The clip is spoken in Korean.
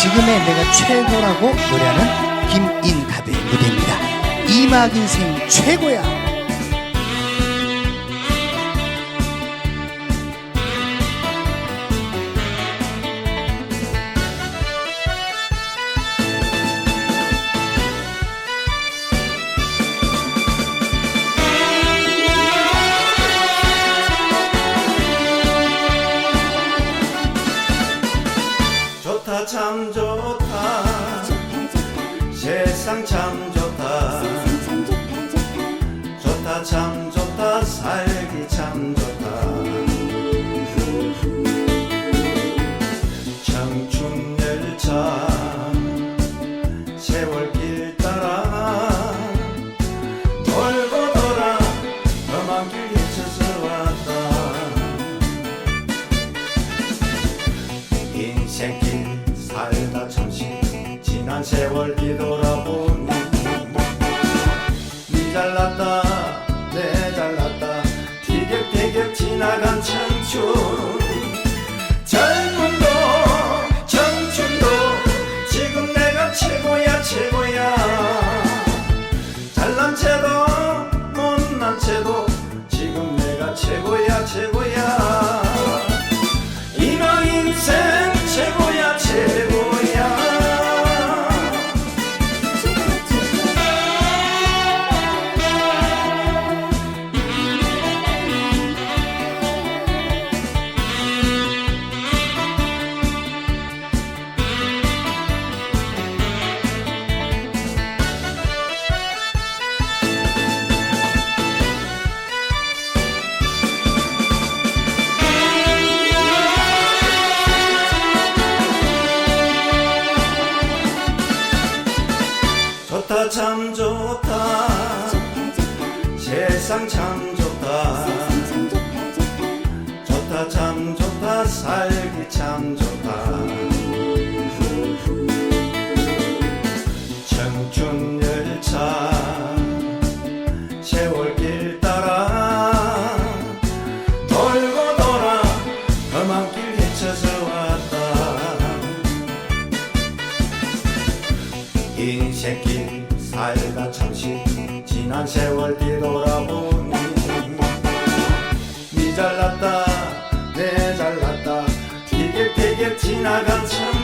지금의 내가 최고라고 노래하는 김인갑의 무대입니다. 이막 인생 최고야. 좋다 참 좋다. 세상 참 좋다. 좋다 참 좋다. 살기 참 좋다. 청춘 열차 세월길 따라 돌고 돌아 험한 길 헤쳐서 왔다 세월 뒤돌아보니 니 잘났다 내 잘났다. 티격태격 지나간 청춘 참 좋다. 세상 참 좋다. 좋다 참 좋다. 살기 참 좋다. 청춘 열차 세월길 따라 돌고 돌아 험한 길 헤쳐서 왔다. 인생길 살다 잠시 지난 세월 뒤돌아보니 니 잘났다 내 잘났다. 티격태격 지나간 청